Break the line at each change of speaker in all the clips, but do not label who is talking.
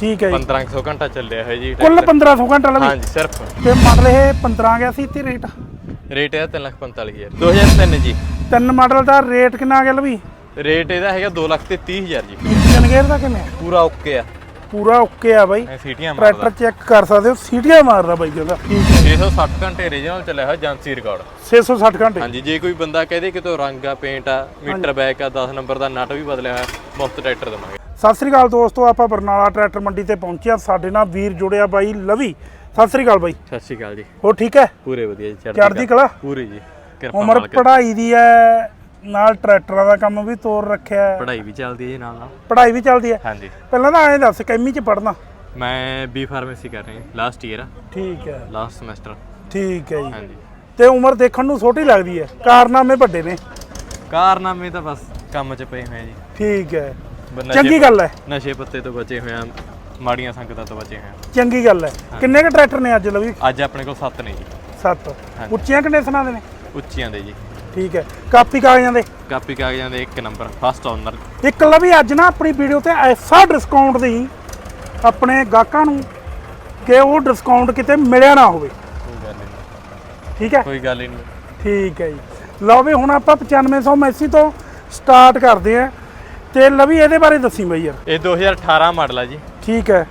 ਠੀਕ ਹੈ ਜੀ।
1500 ਘੰਟਾ ਚੱਲਿਆ ਹੈ ਜੀ
ਕੁੱਲ
ਟਰੈਕਟਰ।
1500 ਘੰਟਾ ਲਵੀ
ਹਾਂਜੀ ਸਿਰਫ।
ਤੇ ਮਾਡਲ ਇਹ 15 ਗਿਆ ਸੀ ਤੇ ਰੇਟ?
ਰੇਟ ਹੈ 345000 2003 ਜੀ।
ਤਿੰਨ ਮਾਡਲ ਦਾ ਰੇਟ ਕਿੰਨਾ ਆ ਗਿਆ ਲਵੀ?
ਰੇਟ ਇਹਦਾ ਹੈਗਾ 2 ਲੱਖ ਤੇ 30000 ਜੀ।
ਇੰਜਨ ਗੇਅਰ ਦਾ ਕਿੰਨੇ ਆ?
ਪੂਰਾ ਓਕੇ ਆ।
ਪੂਰਾ ਓਕੇ ਆ ਬਾਈ।
ਸੀਟੀਆਂ
ਟਰੈਕਟਰ
ਮਾਰਦਾ
ਚੈੱਕ ਕਰ ਸਕਦੇ ਹੋ ਸੀਟੀਆਂ ਮਾਰਦਾ ਬਾਈ ਕਹਿੰਦਾ
660 ਘੰਟੇ ਰੀਜਨਲ ਚੱਲਿਆ ਹੋਇਆ ਏਜੰਸੀ ਰਿਕਾਰਡ
660 ਘੰਟੇ।
ਹਾਂਜੀ ਜੇ ਕੋਈ ਬੰਦਾ ਕਹਦੇ ਕਿ ਤੋ ਰੰਗ ਆ ਪੇਂਟ ਆ ਮੀਟਰ ਬੈਕ ਆ 10 ਨੰਬਰ ਦਾ ਨਟ ਵੀ ਬਦਲਿਆ ਹੋਇਆ ਮੁਫਤ ਟਰੈਕਟਰ ਦਵਾਂਗੇ।
ਸਤਿ ਸ੍ਰੀ ਅਕਾਲ ਦੋਸਤੋ ਆਪਾਂ ਬਰਨਾਲਾ ਟਰੈਕਟਰ ਮੰਡੀ ਤੇ ਪਹੁੰਚਿਆ ਸਾਡੇ ਨਾਲ ਵੀਰ ਜੁੜਿਆ ਬਾਈ ਲਵੀ। ਸਤਿ ਸ੍ਰੀ ਅਕਾਲ ਬਾਈ।
ਸਤਿ ਸ਼੍ਰੀ ਅਕਾਲ ਜੀ।
ਹੋ ਠੀਕ ਹੈ?
ਪੂਰੇ ਵਧੀਆ ਜੀ
ਚੜ੍ਹਦੀ ਕਲਾ।
ਪੂਰੀ ਜੀ ਕਿਰਪਾ
ਉਮਰ। ਪੜ੍ਹਾਈ ਦੀ ਹੈ ਨਾਲ ਟਰੈਕਟਰਾਂ ਦਾ ਕੰਮ ਵੀ ਤੋਰ ਰੱਖਿਆ ਹੈ।
ਪੜ੍ਹਾਈ ਵੀ ਚੱਲਦੀ ਹੈ ਜੀ ਨਾਲ ਨਾਲ।
ਪੜ੍ਹਾਈ ਵੀ ਚੱਲਦੀ ਹੈ।
ਹਾਂਜੀ।
ਪਹਿਲਾਂ ਤਾਂ ਐਂ ਦੱਸ ਕੈਮੀ ਚ ਪੜ੍ਹਨਾ?
ਮੈਂ ਬੀ ਫਾਰਮੇਸੀ ਕਰ ਰਿਹਾ ਲਾਸਟ ਈਅਰ
ਠੀਕ ਹੈ।
ਲਾਸਟ ਸਮੈਸਟਰ
ਠੀਕ ਹੈ ਜੀ।
ਹਾਂਜੀ।
ਤੇ ਉਮਰ ਦੇਖਣ ਨੂੰ ਛੋਟੀ ਲੱਗਦੀ ਹੈ। ਕਾਰਨਾਮੇ ਵੱਡੇ ਨੇ।
ਕਾਰਨਾਮੇ ਤਾਂ ਬਸ ਕੰਮ 'ਚ ਪਏ ਹੋਏ ਜੀ।
ਠੀਕ ਹੈ।
ਨਸ਼ੇ
ਚੰਗੀ ਗੱਲ ਹੈ।
ਨਸ਼ੇ ਪੱਤੇ ਤੋਂ ਬਚੇ ਹੋਏ ਆ ਮਾੜੀਆਂ ਸੰਗਤਾਂ ਤੋਂ ਬਚੇ ਹੋਏ ਆ।
ਚੰਗੀ ਗੱਲ ਹੈ। ਕਿੰਨੇ ਕ ਟਰੈਕਟਰ ਨੇ ਅੱਜ ਲਵੀ?
ਅੱਜ ਆਪਣੇ ਕੋਲ 7 ਨੇ ਜੀ।
ਸੱਤ। ਉੱਚੀਆਂ ਕੰਡੀਸ਼ਨਾਂ ਦੇ ਨੇ?
ਉੱਚੀਆਂ ਦੇ ਜੀ।
ਠੀਕ ਹੈ। ਕਾਪੀ ਕਾਗਜ਼ਾਂ ਦੇ?
ਕਾਪੀ ਕਾਗਜ਼ਾਂ ਦੇ ਇੱਕ ਨੰਬਰ ਫਸਟ ਓਨਰ
ਇੱਕ ਲਵੀ ਅੱਜ ਨਾ ਆਪਣੀ ਵੀਡੀਓ ਤੇ ਐਸਾ ਡਿਸਕਾਊਂਟ ਦੇਈ ਆਪਣੇ ਗਾਹਕਾਂ ਨੂੰ ਕਿ ਉਹ ਡਿਸਕਾਊਂਟ ਕਿਤੇ ਮਿਲਿਆ ਨਾ ਹੋਵੇ।
ਕੋਈ ਗੱਲ ਨਹੀਂ।
ਠੀਕ ਹੈ?
ਕੋਈ ਗੱਲ ਹੀ ਨਹੀਂ।
ਠੀਕ ਹੈ ਜੀ। ਲਓ ਵੀ ਹੁਣ ਆਪਾਂ 9500 ਮੈਸੀ ਤੋਂ ਸਟਾਰਟ ਕਰਦੇ ਆਂ ਤੇ ਲਵੀ ਇਹਦੇ ਬਾਰੇ ਦੱਸੀ ਬਈ ਯਾਰ।
ਇਹ 2018 ਮਾਡਲ ਆ ਜੀ।
ਠੀਕ ਹੈ।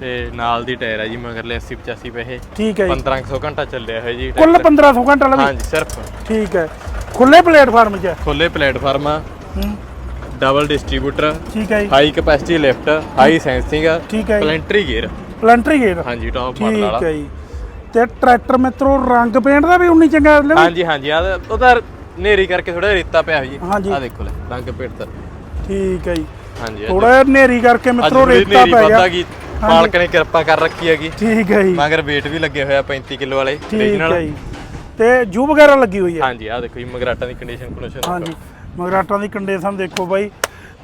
ਤੇ ਨਾਲ ਦੀ ਟਾਇਰ ਆ ਜੀ ਮਗਰਲੇ 80 85 ਪੈਸੇ।
ਠੀਕ ਹੈ ਜੀ।
1500 ਘੰਟਾ ਚੱਲਿਆ ਹੋਇਆ ਜੀ
ਕੁੱਲ
ਟਰੈਕਟਰ।
1500 ਘੰਟਾ ਲਵੀ?
ਹਾਂਜੀ ਸਿਰਫ।
ਠੀਕ ਹੈ। ਖੁੱਲੇ ਪਲੇਟਫਾਰਮ 'ਚ।
ਖੁੱਲੇ ਪਲੇਟਫਾਰਮ ਆ। ਡਬਲ ਡਿਸਟ੍ਰੀਬਿਊਟਰ
ਠੀਕ ਹੈ ਜੀ।
High capacity lift high sensing
ਠੀਕ ਹੈ
ਪਲੈਂਟਰੀ ਗੇਅਰ
ਪਲੰਟਰੀ ਗੇਅਰ
ਹਾਂਜੀ ਟੌਪ ਮਾਡਲ ਵਾਲਾ।
ਠੀਕ ਹੈ ਜੀ। ਤੇ ਟਰੈਕਟਰ ਮਿੱਤਰੋ ਰੰਗ ਪੇਂਟ ਦਾ ਵੀ ਉਨੀ ਚੰਗਾ ਲਵੀ?
ਹਾਂਜੀ ਹਾਂਜੀ ਆ ਉਹਦਾ ਨੇਰੀ ਕਰਕੇ ਥੋੜਾ ਰੇਤਾ ਪਿਆ ਜੀ।
ਹਾਂਜੀ।
ਆ ਦੇਖੋ ਲੈ ਰੰਗ ਪੇਟ ਤਾਂ
ਠੀਕ ਹੈ ਜੀ।
ਹਾਂਜੀ
ਥੋੜਾ ਹਨੇਰੀ ਕਰਕੇ ਮਿੱਤਰੋ ਰੇਤਾ ਪੈ ਗਿਆ।
ਗਈ ਮਾਲਕ ਨੇ ਕਿਰਪਾ ਕਰ ਰੱਖੀ ਹੈਗੀ।
ਠੀਕ ਹੈ ਜੀ।
ਮਗਰ weight ਵੀ ਲੱਗੇ ਹੋਇਆ 35 ਕਿਲੋ ਵਾਲੇ
ਠੀਕ
original।
ਹੈ ਜੀ। ਤੇ ਜੂ ਵਗੈਰਾ ਲੱਗੀ ਹੋਈ ਹੈ?
ਹਾਂਜੀ ਆ ਦੇਖੋ ਜੀ ਮਗਰਾਟਾਂ ਦੀ ਕੰਡੀਸ਼ਨ ਕੰਡੀਸ਼ਨ
ਹਾਂਜੀ ਮਗਰਾਟਾਂ ਦੀ ਕੰਡੀਸ਼ਨ ਦੇਖੋ ਬਾਈ।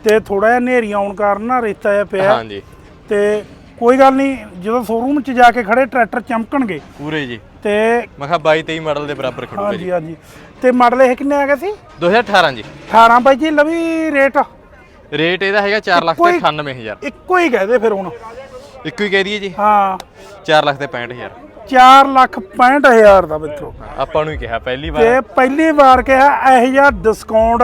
ਤੇ ਥੋੜਾ ਜਿਹਾ ਹਨੇਰੀ ਆਉਣ ਕਾਰਨ ਨਾ ਰੇਤਾ ਜਿਹਾ ਪਿਆ।
ਹਾਂਜੀ।
ਤੇ ਕੋਈ ਗੱਲ ਨਹੀਂ ਜਦੋਂ ਸ਼ੋਰੂਮ 'ਚ ਜਾ ਕੇ ਖੜੇ ਟਰੈਕਟਰ ਚਮਕਣਗੇ।
ਪੂਰੇ ਜੀ।
ਤੇ
ਮੈਂ ਕਿਹਾ 22 23 ਮਾਡਲ ਦੇ ਬਰਾਬਰ ਖੜੂਗਾ ਜੀ।
ਹਾਂਜੀ। ਹਾਂਜੀ ਤੇ ਮਾਡਲ ਇਹ ਕਿੰਨੇ ਆ ਗਏ ਸੀ?
2018 ਜੀ।
18 ਬਾਈ ਜੀ ਲਵੀ ਰੇਟ
ਰੇਟ ਇਹਦਾ ਹੈਗਾ 4 ਲੱਖ ਤੇ 98000
ਇੱਕੋ ਹੀ ਕਹਦੇ ਫਿਰ ਹੁਣ।
ਇੱਕੋ ਹੀ ਕਹਿ ਦਈਏ ਜੀ?
ਹਾਂ।
4 ਲੱਖ ਤੇ 65000
4 ਲੱਖ 65000 ਦਾ ਮਿੱਤਰੋ।
ਆਪਾਂ ਨੂੰ ਹੀ ਕਿਹਾ ਪਹਿਲੀ ਵਾਰ।
ਤੇ ਪਹਿਲੀ ਵਾਰ ਕਿਹਾ ਇਹੋ ਜਿਹਾ ਡਿਸਕਾਊਂਟ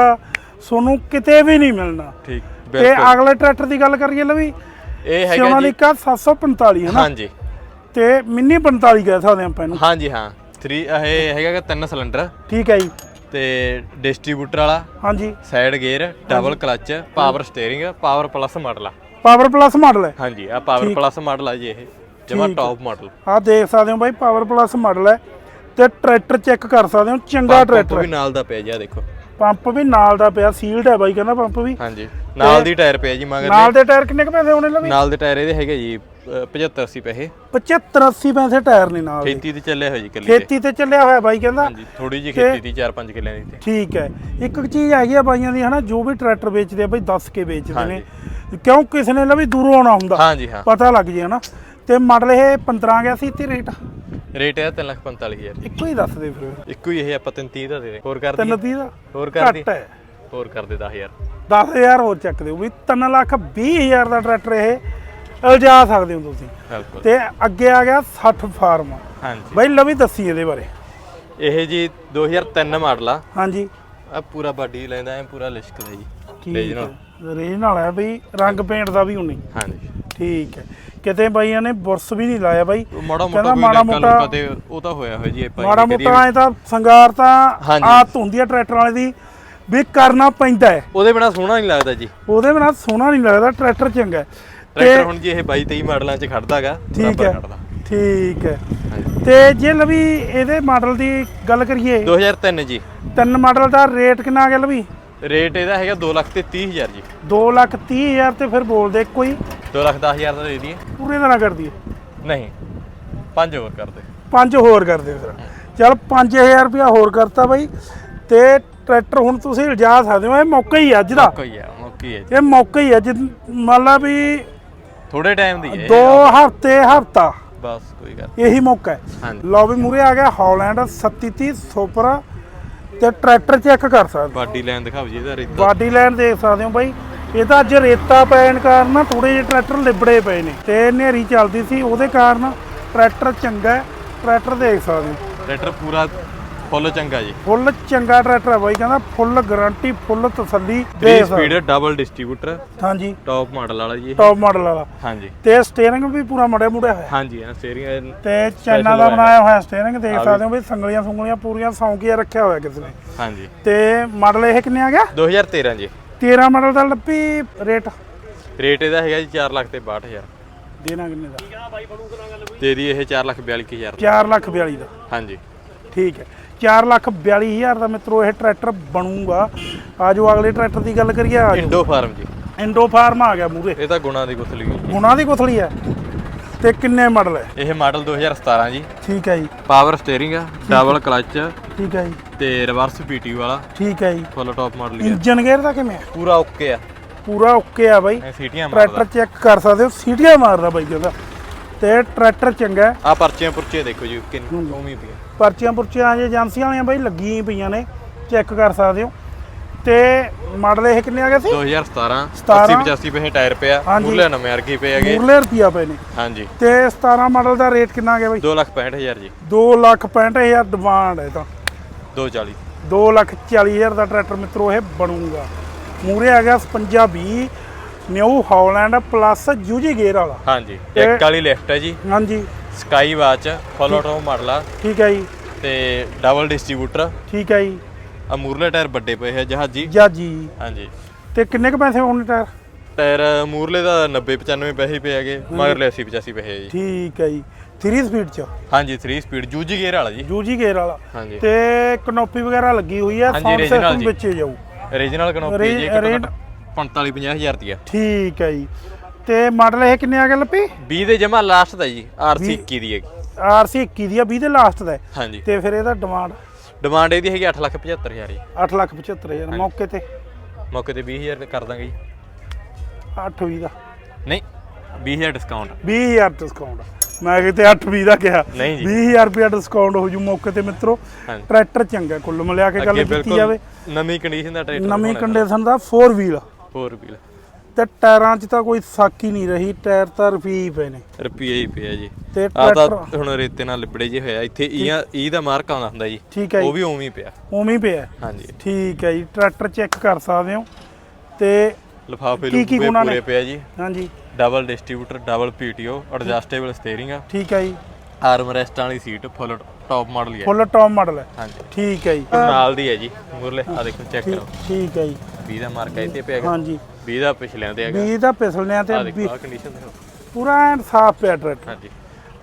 ਤੁਹਾਨੂੰ ਕਿਤੇ ਵੀ ਨਹੀਂ ਮਿਲਣਾ।
ਠੀਕ
ਤੇ ਅਗਲੇ ਟਰੈਕਟਰ ਦੀ ਗੱਲ ਕਰੀਏ ਲਵੀ
ਇਹ ਹੈਗਾ ਜੀ।
ਸੋਨਾਲੀਕਾ 745 ਹੈ ਨਾ?
ਹਾਂਜੀ।
ਤੇ ਮਿੰਨੀ 45 ਕਹਿ ਸਕਦੇ ਆਪਾਂ ਇਹਨੂੰ।
ਹਾਂਜੀ ਹਾਂ। 3 ਇਹ ਹੈਗਾ ਤਿੰਨ ਸਿਲੰਡਰ
ਠੀਕ ਹੈ ਜੀ।
ਤੇ ਡਿਸਟ੍ਰੀਬਿਊਟਰ ਵਾਲਾ।
ਹਾਂਜੀ।
Side gear double clutch power steering power plus model ਆ।
ਪਾਵਰ ਪਲੱਸ ਮਾਡਲ ਹੈ।
ਹਾਂਜੀ ਆ ਪਾਵਰ ਪਲੱਸ ਮਾਡਲ ਆ ਜੀ ਇਹ। ਜਮਾ ਟੌਪ ਮਾਡਲ
ਆਹ ਦੇਖ ਸਕਦੇ ਹੋ ਬਾਈ ਪਾਵਰ ਪਲੱਸ ਮਾਡਲ ਹੈ। ਤੇ ਟਰੈਕਟਰ ਚੈੱਕ ਕਰ ਸਕਦੇ ਹੋ ਚੰਗਾ ਟਰੈਕਟਰ
ਵੀ ਨਾਲ ਦਾ ਪਿਆ ਜੀ ਆ ਦੇਖੋ।
ਪੰਪ ਵੀ ਨਾਲ ਦਾ ਪਿਆ ਸੀਲਡ ਹੈ ਬਾਈ ਕਹਿੰਦਾ ਪੰਪ ਵੀ।
ਹਾਂਜੀ। ਨਾਲ ਦੀ ਟਾਇਰ ਪਿਆ ਜੀ ਮਗਰ
ਨਾਲ ਦੇ ਟਾਇਰ ਕਿੰਨੇ ਕੁ ਪੈਸੇ ਹੋਣੇ ਲਵੀ?
ਨਾਲ ਦੇ ਟਾਇਰ ਇਹਦੇ ਹੈਗੇ ਜੀ 75 80 ਪੈਸੇ।
75 80 ਪੈਸੇ ਟਾਇਰ ਨੇ ਨਾਲ।
ਖੇਤੀ ਤੇ ਚੱਲੇ ਹੋਏ ਜੀ ਕਿੱਲੇ
ਖੇਤੀ ਤੇ ਚੱਲਿਆ ਹੋਇਆ ਬਾਈ ਕਹਿੰਦਾ।
ਹਾਂਜੀ ਥੋੜੀ ਜੀ ਖੇਤੀ ਦੀ 4-5 ਕਿੱਲਿਆਂ ਦੀ ਤੇ।
ਠੀਕ ਹੈ। ਇੱਕ ਚੀਜ਼ ਹੈਗੀ ਆ ਬਾਈਆਂ ਦੀ ਹਨਾ ਜੋ ਵੀ ਟਰੈਕਟਰ ਵੇਚਦੇ ਆ ਬਈ ਦੱਸ ਕੇ ਵੇਚਦੇ ਨੇ। ਕਿਉਂ ਕਿਸੇ ਨੇ ਲਵੀ ਦੂਰੋਂ ਆਉਣਾ ਹੁੰਦਾ?
ਹਾਂਜੀ ਹਾਂ।
ਪਤਾ ਲੱਗ ਜੇ ਹਨਾ। ਤੇ ਮਾਡਲ ਇਹ 15 ਗਿਆ ਸੀ ਤੇ ਰੇਟ?
ਰੇਟ ਹੈ 345000 ਜੀ
ਇੱਕੋ ਹੀ ਦੱਸ ਦੇ ਫਿਰ।
ਇੱਕੋ ਹੀ ਇਹ ਆਪਾਂ 33 ਦਾ ਦੇ ਦੇ। ਹੋਰ ਕਰ
ਤਿੰਨ
ਦਈਏ
ਤੀਹ ਦਾ?
ਹੋਰ ਕਰ ਦੀ
ਘੱਟ ਹੈ।
ਹੋਰ ਕਰ ਦੇ 10000
10000 ਹੋਰ ਚੱਕ ਦਿਓ ਵੀ 3 ਲੱਖ 20000 ਦਾ ਟਰੈਕਟਰ ਇਹ। ਇਲਜਾ ਸਕਦੇ ਹੋ ਤੁਸੀਂ।
ਬਿਲਕੁਲ।
ਤੇ ਅੱਗੇ ਆ ਗਿਆ 60 ਫਾਰਮ।
ਹਾਂਜੀ।
ਬਾਈ ਲਵੀ ਦੱਸੀ ਇਹਦੇ ਬਾਰੇ।
ਇਹ ਜੀ 2003 ਮਾਡਲ ਆ।
ਹਾਂਜੀ।
ਆ ਪੂਰਾ ਬਾਡੀ ਲੈਂਦਾ ਐ ਪੂਰਾ ਲਿਸ਼ਕਦਾ ਜੀ। Original।
ਹੈ। ਰੇਂਜ ਨਾਲ ਹੈ ਬਈ ਰੰਗ ਪੇਂਟ ਦਾ ਵੀ ਉਨੀ।
ਹਾਂਜੀ।
ਠੀਕ ਹੈ। ਕਿਤੇ ਬਾਈਆਂ ਨੇ ਬੁਰਸ ਵੀ ਨਹੀਂ ਲਾਇਆ ਬਾਈ। ਕਹਿੰਦਾ
ਮੋਟਾ
ਮਾੜਾ ਮੋਟਾ-
ਤੇ ਉਹ ਤਾਂ ਹੋਇਆ ਹੋਇਆ ਜੀ ਇਹ
ਮਾੜਾ
ਕਦੀ-
ਮੋਟਾ ਐ ਤਾਂ ਸੰਗਾਰ ਤਾਂ। ਆਤ ਹੁੰਦੀ ਆ ਟਰੈਕਟਰ ਵਾਲੇ ਦੀ ਵੀ ਕਰਨਾ ਪੈਂਦਾ ਹੈ।
ਉਹਦੇ ਬਿਨਾ ਸੋਹਣਾ ਨਹੀਂ ਲੱਗਦਾ ਜੀ।
ਉਹਦੇ ਬਿਨਾਂ ਸੋਹਣਾ ਨਹੀਂ ਲੱਗਦਾ ਟਰੈਕਟਰ ਚੰਗਾ ਹੈ।
ਟਰੈਕਟਰ ਹੁਣ ਜੀ ਇਹ 22 23 ਮਾਡਲਾਂ 'ਚ ਖੜਦਾਗਾ
ਠੀਕ ਹੈ ਠੀਕ ਹੈ। ਤੇ ਜੇ ਲਵੀ ਇਹਦੇ ਮਾਡਲ ਦੀ ਗੱਲ ਕਰੀਏ।
2003 ਜੀ।
ਤਿੰਨ ਮਾਡਲ ਦਾ ਰੇਟ ਕਿੰਨਾ ਆ ਗਿਆ ਲਵੀ?
ਰੇਟ ਇਹਦਾ ਹੈਗਾ 2 ਲੱਖ ਤੇ 30000 ਜੀ।
2 ਲੱਖ 30 ਹਜ਼ਾਰ ਤੇ ਫਿਰ ਬੋਲਦੇ ਕੋਈ
2 ਲੱਖ 10000 ਦਾ ਦੇ ਦਈਏ।
ਪੂਰੇ ਦਾ ਨਾ ਕਰ ਦਈਏ।
ਨਹੀਂ ਪੰਜ ਹੋਰ ਕਰ ਦੇ।
ਪੰਜ ਹੋਰ ਕਰ ਦਿਓ ਫਿਰ। ਚਲ 5000 ਰੁਪਇਆ ਹੋਰ ਕਰਤਾ ਬਾਈ। ਤੇ ਟਰੈਕਟਰ ਹੁਣ ਤੁਸੀਂ ਲਿਜਾ ਸਕਦੇ ਹੋ ਇਹ ਮੌਕਾ ਹੀ ਅੱਜ ਦਾ।
ਕੋਈ ਆ ਮੌਕੀ ਹੈ ਜੀ
ਇਹ ਮੌਕਾ ਹੀ ਆ ਜਿ ਮੰਨ ਲਾ ਵੀ
ਥੋੜੇ ਟਾਈਮ ਦੀ ਹੈ
ਦੋ ਹਫ਼ਤੇ ਹਫ਼ਤਾ।
ਬਸ ਕੋਈ ਗੱਲ
ਇਹੀ ਮੌਕਾ ਹੈ।
ਹਾਂਜੀ।
ਲਓ ਵੀ ਮੂਰੇ ਆ ਗਿਆ ਹਾਲੈਂਡ 3730 ਸੁਪਰ ਤੇ ਟਰੈਕਟਰ ਚੈੱਕ ਕਰ ਸਕਦੇ।
ਬਾਡੀ ਲਾਈਨ ਦਿਖਾਓ ਜੀ ਇਹਦਾ ਰੇਤਾ।
ਬਾਡੀ ਲਾਈਨ ਦੇਖ ਸਕਦੇ ਹੋ ਬਾਈ। ਇਹ ਤਾਂ ਅੱਜ ਰੇਤਾ ਪੈਣ ਕਾਰਨ ਨਾ ਥੋੜੇ ਜਿਹੇ ਟਰੈਕਟਰ ਲਿਬੜੇ ਪਏ ਨੇ ਤੇ ਹਨੇਰੀ ਚੱਲਦੀ ਸੀ। ਉਹਦੇ ਕਾਰਨ ਟਰੈਕਟਰ ਚੰਗਾ ਹੈ। ਟਰੈਕਟਰ ਦੇਖ ਸਕਦੇ ਹੋ।
ਟਰੈਕਟਰ ਪੂਰਾ ਫੁੱਲ ਚੰਗਾ ਜੀ।
ਫੁੱਲ ਚੰਗਾ ਟਰੈਕਟਰ ਹੈ ਬਾਈ ਕਹਿੰਦਾ ਫੁੱਲ ਗਾਰੰਟੀ ਫੁੱਲ ਤਸੱਲੀ
3
ਦੇ
ਸਪੀਡ ਡਬਲ ਡਿਸਟ੍ਰੀਬਿਊਟਰ
ਹਾਂਜੀ।
ਟੌਪ ਮਾਡਲ ਵਾਲਾ ਜੀ।
ਟੌਪ ਮਾਡਲ ਵਾਲਾ।
ਹਾਂਜੀ।
ਤੇ ਸਟੀਅਰਿੰਗ ਵੀ ਪੂਰਾ ਮੜੇ ਮੁੜਿਆ ਹੋਇਆ।
ਹਾਂਜੀ ਹਾਂ ਸਟੀਅਰਿੰਗ
ਤੇ ਚੈਨਾ ਦਾ। ਬਣਾਇਆ ਹੋਇਆ ਸਟੀਅਰਿੰਗ ਦੇਖ। ਸਕਦੇ ਹੋ ਵੀ ਸੰਗਲੀਆਂ ਸੁੰਗਲੀਆਂ ਪੂਰੀਆਂ ਸੌਂਕੀਆਂ ਰੱਖਿਆ ਹੋਇਆ ਕਿਸੇ ਨੇ।
ਹਾਂਜੀ।
ਤੇ ਮਾਡਲ ਇਹ ਕਿੰਨੇ ਆ ਗਿਆ?
2013 ਜੀ।
13 ਮਾਡਲ ਦਾ ਲੱਭੀ ਰੇਟ
ਰੇਟ ਇਹਦਾ ਹੈਗਾ ਜੀ 4 ਲੱਖ ਤੇ 62000
ਦੇਣਾ ਕਿੰਨੇ ਦਾ?
ਦੀ ਇਹ 4 ਲੱਖ 42000
4 ਲੱਖ 42 ਦਾ।
ਹਾਂਜੀ।
ਠੀਕ ਹੈ। 4 ਲੱਖ 42 ਹਜ਼ਾਰ ਦਾ ਮਿੱਤਰੋ ਇਹ ਟਰੈਕਟਰ ਬਣੂਗਾ। ਆਜੋ ਅਗਲੇ ਟਰੈਕਟਰ ਦੀ ਗੱਲ ਕਰੀਏ ਆਜੋ।
ਇੰਡੋ ਫਾਰਮ ਜੀ।
ਇੰਡੋ ਫਾਰਮ ਆ ਗਿਆ ਮੂਰੇ
ਇਹ ਤਾਂ ਗੁਣਾ ਦੀ ਗੁਥਲੀ ਹੈ
ਗੁਣਾ ਦੀ ਗੁਥਲੀ ਹੈ। ਤੇ ਕਿੰਨੇ ਮਾਡਲ ਹੈ?
ਇਹ ਮਾਡਲ 2017 ਜੀ।
ਠੀਕ ਹੈ ਜੀ।
ਪਾਵਰ ਸਟੀਅਰਿੰਗ ਆ ਡਬਲ ਕਲਚ
ਠੀਕ ਹੈ ਜੀ।
ਤੇ ਰਿਵਰਸ ਪੀਟੀਯੂ ਵਾਲਾ।
ਠੀਕ ਹੈ ਜੀ।
ਫੁੱਲ ਟੌਪ ਮਾਡਲ ਹੀ ਆ।
ਇੰਜਨ ਗੇਅਰ ਦਾ ਕਿਵੇਂ ਹੈ?
ਪੂਰਾ ਓਕੇ ਆ।
ਪੂਰਾ ਓਕੇ ਆ ਬਾਈ।
ਇਹ ਸੀਟੀਆਂ
ਟਰੈਕਟਰ
ਮਾਰਦਾ
ਚੈੱਕ ਕਰ ਸਕਦੇ ਹੋ। ਸੀਟੀਆਂ ਮਾਰਦਾ ਬਾਈ ਕਹਿੰਦਾ ਤੇ ਟਰੈਕਟਰ ਚੰਗਾ ਹੈ।
ਆ ਪਰਚੀਆਂ ਪੁਰਚੀਆਂ ਦੇਖੋ ਜੀ ਕਿੰਨੀ ਉਵੇਂ ਹੀ ਪਈਆਂ।
ਪਰਚੀਆਂ ਪੁਰਚੀਆਂ ਜੇ ਏਜੰਸੀਆਂ ਵਾਲੀਆਂ ਬਾਈ ਲੱਗੀਆਂ ਹੀ ਪਈਆਂ ਨੇ ਚੈੱਕ ਕਰ ਸਕਦੇ ਹੋ। ਤੇ ਮਾਡਲ ਇਹ ਕਿੰਨੇ ਆ ਗਏ ਸੀ?
2017
17
80 85 ਪੈਸੇ ਟਾਇਰ ਪਿਆ
ਹਾਂਜੀ।
ਮੂਰਲੇ ਨਵੇਂ ਅਰਗੀ ਪਏ ਹੈਗੇ।
ਮੂਰਲੇ ਰੁਪਿਆ ਪਏ ਨੇ।
ਹਾਂਜੀ।
ਤੇ 17 ਮਾਡਲ ਦਾ ਰੇਟ ਕਿੰਨਾ ਆ ਗਿਆ ਬਾਈ?
2 ਲੱਖ 65000 ਜੀ।
2 ਲੱਖ 65000 ਡਿਮਾਂਡ ਹੈ ਤਾਂ।
240
2 ਲੱਖ 40000 ਦਾ ਟਰੈਕਟਰ ਮਿੱਤਰੋ ਇਹ ਬਣੂਗਾ। ਮੂਰੇ ਆ ਗਿਆ 5520 New Holland plus UG gear ਵਾਲਾ।
ਹਾਂਜੀ ਇੱਕ ਵਾਲੀ ਲਿਫਟ ਹੈ ਜੀ।
ਹਾਂਜੀ।
Sky Watch full auto model ਆ।
ਠੀਕ ਹੈ ਜੀ।
ਤੇ ਡਬਲ ਡਿਸਟ੍ਰੀਬਿਊਟਰ।
ਠੀਕ ਹੈ ਜੀ।
ਆ ਮੂਰਲੇ ਟਾਇਰ ਵੱਡੇ ਪਏ ਹੈ ਜਹਾਜੀ।
ਜਾਜੀ
ਹਾਂਜੀ।
ਤੇ ਕਿੰਨੇ ਕ ਪੈਸੇ ਹੋਣੇ ਟਾਇਰ?
ਟਾਇਰ ਮੂਰਲੇ ਦਾ 90 95 ਪੈਸੇ ਪਏ ਹੈਗੇ ਮਗਰਲੇ 80 85 ਪੈਸੇ ਹੈ ਜੀ।
ਠੀਕ ਹੈ ਜੀ। 3 ਸਪੀਡ ਚ?
ਹਾਂਜੀ 3 ਸਪੀਡ ਜੂਜੀ ਗੇਅਰ ਵਾਲਾ ਜੀ।
ਯੂਜੀ ਗੇਅਰ ਵਾਲਾ।
ਹਾਂਜੀ।
ਤੇ ਕਨੋਪੀ ਵਗੈਰਾ ਲੱਗੀ ਹੋਈ ਹੈ ਸਾਊਂਡ ਸਿਸਟਮ। ਵਿੱਚ ਜਾਊ।
ਓਰੀਜਨਲ ਕਨੋਪੀ ਜੀ ਘੱਟ 45 50000 ਦੀ ਆ।
ਠੀਕ ਹੈ ਜੀ। ਤੇ ਮਾਡਲ ਇਹ ਕਿੰਨੇ ਆ ਗਏ ਲੱਪੀ?
20 ਦੇ ਜਮਾ ਲਾਸਟ ਦਾ ਜੀ ਆਰਸੀ 21 ਦੀ ਹੈਗੀ।
ਆਰਸੀ 21 ਦੀ ਆ 20 ਦੇ ਲਾਸਟ ਦਾ ਹੈ।
ਹਾਂਜੀ।
ਤੇ ਫਿਰ ਇਹਦਾ ਡਿਮਾਂਡ
ਡਿਮਾਂਡ ਇਹਦੀ ਹੈਗੀ 8 ਲੱਖ 75000 ਜੀ।
8 ਲੱਖ 75000 ਮੌਕੇ ਤੇ?
ਮੌਕੇ ਤੇ 20000 ਤੇ ਕਰ ਦਾਂਗੇ ਜੀ।
8 20 ਦਾ?
ਨਹੀਂ 20000 ਡਿਸਕਾਊਂਟ
20000 ਡਿਸਕਾਊਂਟ ਮੈਂ ਕਿਤੇ 8 20 ਦਾ ਕਿਹਾ।
ਨਹੀਂ ਜੀ।
20000 ਰੁਪਿਆ ਡਿਸਕਾਊਂਟ ਹੋ ਜੂ ਮੌਕੇ ਤੇ ਮਿੱਤਰੋ। ਟਰੈਕਟਰ ਚੰਗਾ ਕੁੱਲ ਮਿਲਾ ਕੇ ਗੱਲ ਕੀਤੀ ਜਾਵੇ।
ਨਵੀਂ ਕੰਡੀਸ਼ਨ ਦਾ ਟਰੈਕਟਰ
ਨਵੀਂ ਕੰਡੀਸ਼ਨ ਦਾ 4 ਵੀਲ
4 ਵੀਲ
ਤੇ ਟਾਇਰਾਂ 'ਚ ਤਾਂ ਕੋਈ ਸਾਕੀ ਨਹੀਂ ਰਹੀ ਟਾਇਰ ਤਾਂ ਰੁਪਏ ਹੀ ਪਏ ਨੇ।
ਰੁਪਈਏ ਹੀ ਪਿਆ ਜੀ।
ਤੇ
ਆ ਤਾਂ
ਟਰੈਕਟਰ
ਹੁਣ ਰੇਤੇ ਨਾਲ ਲਿਬੜੇ ਜੇ ਹੋਇਆ ਇੱਥੇ ਈ ਈ ਦਾ ਮਾਰਕ ਆਉਂਦਾ ਹੁੰਦਾ ਜੀ।
ਠੀਕ ਹੈ
ਉਹ
ਜੀ
ਵੀ ਉਵੇਂ ਹੀ ਪਿਆ।
ਉਵੇਂ ਹੀ ਪਿਆ।
ਹਾਂਜੀ।
ਠੀਕ ਹੈ ਜੀ ਟਰੈਕਟਰ ਚੈੱਕ ਕਰ ਸਕਦੇ ਹੋ। ਤੇ
ਲਿਫਾਫੇ
ਕੀ- ਕੀ
ਲੂਫੇ
ਗੁਣਾਂ ਨੇ?
ਪੂਰੇ ਪਿਆ ਜੀ।
ਹਾਂਜੀ।
Double distributor double PTO adjustable steering. ਆ
ਠੀਕ ਹੈ ਜੀ।
ਆਰਮ ਰੈਸਟ ਵਾਲੀ ਸੀਟ ਫੁੱਲ ਟੌਪ ਮਾਡਲ ਹੀ ਹੈ।
ਫੁੱਲ ਟੌਪ ਮਾਡਲ ਹੈ।
ਹਾਂਜੀ।
ਠੀਕ ਹੈ ਜੀ।
ਨਾਲ ਦੀ ਹੈ ਜੀ। ਮੁਰਲੇ ਆ ਦੇਖੋ ਚੈੱਕ
ਠੀਕ-
ਕਰੋ।
ਠੀਕ ਹੈ ਜੀ।
20 ਦਾ ਮਾਰਕ ਤੇ ਪਿਆ ਹੈਗਾ।
ਹਾਂਜੀ।
20 ਦਾ ਪਿਛਲਿਆਂ ਤੇ ਹੈਗਾ।
20 ਦਾ ਪਿਸਲਨਿਆਂ ਤੇ
ਆ ਦੇਖੋ ਆ ਕੰਡੀਸ਼ਨ ਦੇਖੋ
ਪੂਰਾ ਐਨ ਸਾਫ਼ ਪਿਆ ਟਰੈਕਟਰ
ਹਾਂਜੀ।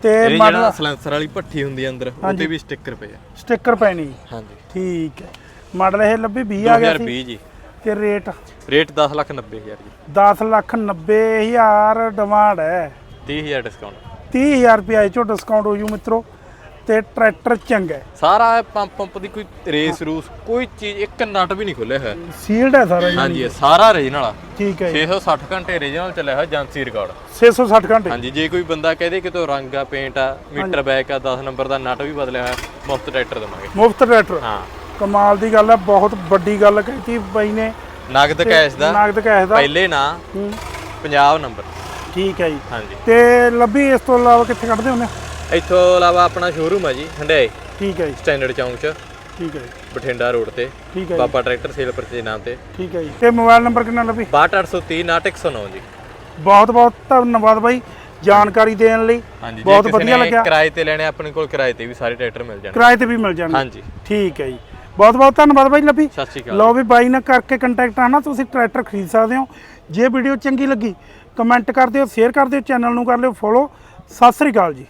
ਤੇ ਮਾਡਲ
ਜਿਹੜਾ ਸਲੈਂਸਰ ਵਾਲੀ ਭੱਠੀ ਹੁੰਦੀ ਅੰਦਰ ਉੱਤੇ ਵੀ ਸਟicker ਪਏ ਆ।
ਸਟicker ਪੈਣੀ।
ਹਾਂਜੀ।
ਠੀਕ ਹੈ। ਮਾਡਲ ਇਹ ਲੱਭੀ 20 ਆ ਗਿਆ ਸੀ।
2020 ਜੀ।
ਤੇ ਰੇਟ
ਰੇਟ 10 ਲੱਖ 90 ਹਜ਼ਾਰ ਜੀ।
10 ਲੱਖ 90 ਹਜ਼ਾਰ ਡਿਮਾਂਡ ਹੈ।
30000 ਡਿਸਕਾਊਂਟ
30000 ਰੁਪਏ ਚੋਂ ਡਿਸਕਾਊਂਟ ਹੋ ਜੂ ਮਿੱਤਰੋ। ਤੇ ਟਰੈਕਟਰ ਚੰਗਾ ਹੈ।
ਸਾਰਾ ਪੰਪ ਪੰਪ ਦੀ ਕੋਈ ਰੇਸ ਰੂਸ ਕੋਈ ਚੀਜ਼ ਇੱਕ ਨਟ ਵੀ ਨਹੀਂ ਖੁੱਲਿਆ ਹੋਇਆ।
ਸੀਲਡ ਹੈ ਸਾਰਾ ਜੀ।
ਹਾਂਜੀ ਇਹ ਸਾਰਾ ਓਰੀਜਨਲ ਆ
ਠੀਕ ਹੈ ਜੀ।
660 ਘੰਟੇ ਓਰੀਜਨਲ ਚੱਲਿਆ ਹੋਇਆ ਏਜੰਸੀ ਰਿਕਾਰਡ।
660 ਘੰਟੇ।
ਹਾਂਜੀ ਜੇ ਕੋਈ ਬੰਦਾ ਕਹਦੇ ਕਿ ਤੋ ਰੰਗ ਆ ਪੇਂਟ ਆ ਮੀਟਰ ਬੈਕ ਆ 10 ਨੰਬਰ ਦਾ ਨਟ ਵੀ ਬਦਲਿਆ ਹੋਇਆ ਮੁਫਤ ਟਰੈਕਟਰ ਦਵਾਂਗੇ।
ਮੁਫਤ ਟਰੈਕਟਰ।
ਹਾਂ।
ਕਮਾਲ ਦੀ ਗੱਲ ਹੈ ਬਹੁਤ ਵੱਡੀ ਗੱਲ ਕਹੀ ਬਾਈ ਨੇ।
ਨਗਦ ਕੈਸ਼ ਦਾ।
ਨਗਦ ਕੈਸ਼ ਦਾ।
ਪਹਿਲੇ ਨਾ ਪੰਜਾਬ ਨੰਬਰ।
ਠੀਕ ਹੈ ਜੀ।
ਹਾਂਜੀ।
ਤੇ ਲੱਭੀ ਇਸ ਤੋਂ ਇਲਾਵਾ ਕਿੱਥੇ ਕੱਢਦੇ ਹੁੰਦੇ
ਇੱਥੋਂ ਇਲਾਵਾ ਆਪਣਾ ਸ਼ੋਰੂਮ ਹੈ ਜੀ ਹੰਡਾਏ
ਠੀਕ ਹੈ ਜੀ।
ਸਟੈਂਡਰਡ ਚੌਂਕ 'ਚ
ਠੀਕ ਹੈ ਜੀ।
ਬਠਿੰਡਾ ਰੋਡ ਤੇ
ਠੀਕ ਹੈ ਜੀ।
ਬਾਬਾ ਟਰੈਕਟਰ ਸੇਲ ਪਰਚੇ ਨਾਮ ਤੇ।
ਠੀਕ ਹੈ ਜੀ। ਤੇ ਮੋਬਾਈਲ ਨੰਬਰ ਕਿੰਨਾ ਲੱਭੀ?
62830 909 ਜੀ।
ਬਹੁਤ ਬਹੁਤ ਧੰਨਵਾਦ ਬਾਈ ਜਾਣਕਾਰੀ ਦੇਣ ਲਈ।
ਹਾਂਜੀ
ਬਹੁਤ ਵਧੀਆ ਲੱਗਿਆ।
ਕਿਰਾਏ ਤੇ ਲੈਣੇ ਆਪਣੇ ਕੋਲ ਕਿਰਾਏ ਤੇ ਵੀ ਸਾਰੇ ਟਰੈਕਟਰ ਮਿਲ ਜਾਣਗੇ।
ਕਿਰਾਏ ਤੇ ਵੀ ਮਿਲ ਜਾਣਗੇ।
ਹਾਂਜੀ।
ਠੀਕ ਹੈ ਜੀ। ਬਹੁਤ ਬਹੁਤ ਧੰਨਵਾਦ ਬਾਈ ਲੱਭੀ।
ਸਤਿ ਸ਼੍ਰੀ ਅਕਾਲ।
ਲਓ ਵੀ ਬਾਈ ਨਾਲ ਕਰਕੇ ਕੰਟੈਕਟ ਆਣਾ ਤੁਸੀਂ ਟਰੈਕਟਰ ਖਰੀਦ ਸਕਦੇ ਹੋ। ਜੇ ਵੀਡੀਓ ਚੰਗੀ ਲੱਗੀ ਕਮੈਂਟ ਕਰ ਦਿਓ ਸ਼ੇਅਰ ਕਰ ਦਿਓ ਚੈਨਲ ਨੂੰ ਕਰ ਲਿਓ ਫੋਲੋ ਸਤਿ ਸ੍ਰੀ ਅਕਾਲ ਜੀ।